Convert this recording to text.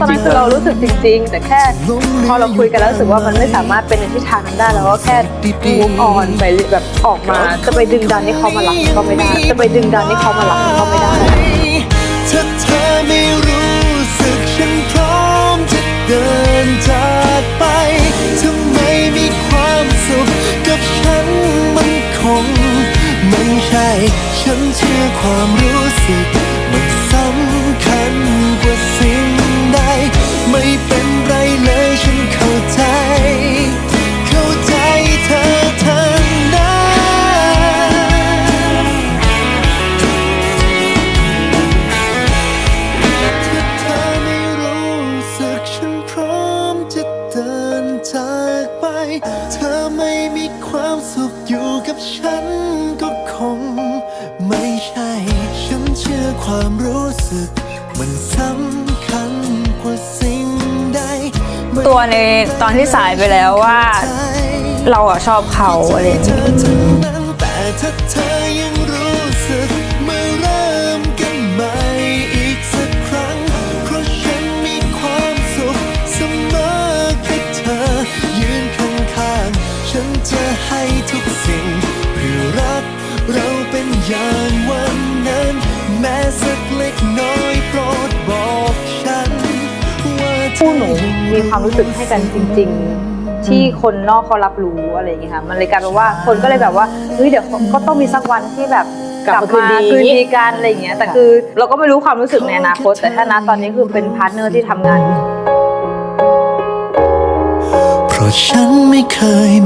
ตอนนั้นคือเรารู้สึกจริง ๆ แต่แค่พอเราคุยกันแล้วรู้สึกว่ามันไม่สามารถเป็นในทิศทางนั้นได้แล้วก็แค่ move on ไปแบบออกมาจะไปดึงดันให้เขามารักก็ไม่ได้ จะไปดึงดันให้เขามารักก็ไม่ได้ถ้าเธอไม่รู้สึกฉันพร้อมจะเดินจากไปถ้าไมมีความสุขกับฉันมันคงไม่ใช่ ฉันเชื่อความรู้สึก เธอไม่มีความสุขอยู่กับฉันก็คง ไม่ใช่ ฉันเชื่อความรู้สึก มันสำคัญกว่าสิ่งใดไม่ตัวในตอนที่สายไปแล้วว่าใจเราอะชอบเขาอะไรอย่างเธเงี้ยอทั้งนั้ จะให้ทุกสิ่งเพื่อรักเราเป็นอย่างวันนั้น แม้สักเล็กน้อยโปรดบอกฉัน ว่าเธอคู่หนูมีความรู้สึกให้กันจริง ๆ ที่คนนอกเขารับรู้อะไรอย่างเงี้ยค่ะมันเลยกลายเป็นว่าคนก็เลยแบบว่าเฮ้ยเดี๋ยวก็ต้องมีสักวันที่แบบกลับมาคืนดีคืนดีกันอะไรอย่างเงี้ยแต่คือเราก็ไม่รู้ความรู้สึกในอนาคต แต่ถ้านะตอนนี้คือเป็นพาร์ทเนอร์ที่ทำงาน เพราะฉันไม่เคยไม่รู้สึก